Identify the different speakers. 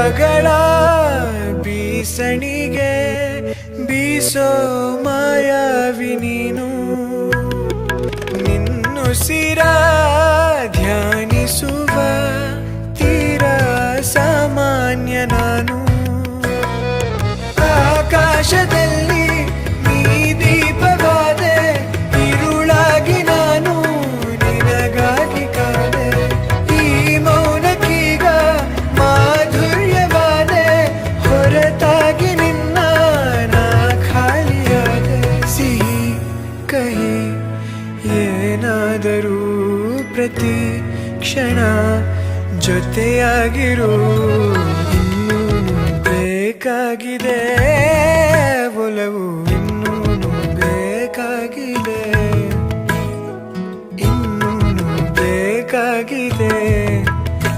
Speaker 1: ಪಗಳ ಬೀಸಣಿಗೆ ಬೀಸೋ ಮಾಯಾವಿ ನೀನು. ನಿನ್ನುಸಿರ ಧ್ಯಾನಿಸುವ ತೀರ ಸಾಮಾನ್ಯ ನಾನು. ಕಹಿ ಏನಾದರೂ ಪ್ರತಿ ಕ್ಷಣ ಜೊತೆಯಾಗಿರು. ಇನ್ನೂ ಬೇಕಾಗಿದೆ ಒಲವು ಇನ್ನೂ ಬೇಕಾಗಿದೆ. ಇನ್ನೂ ಬೇಕಾಗಿದೆ.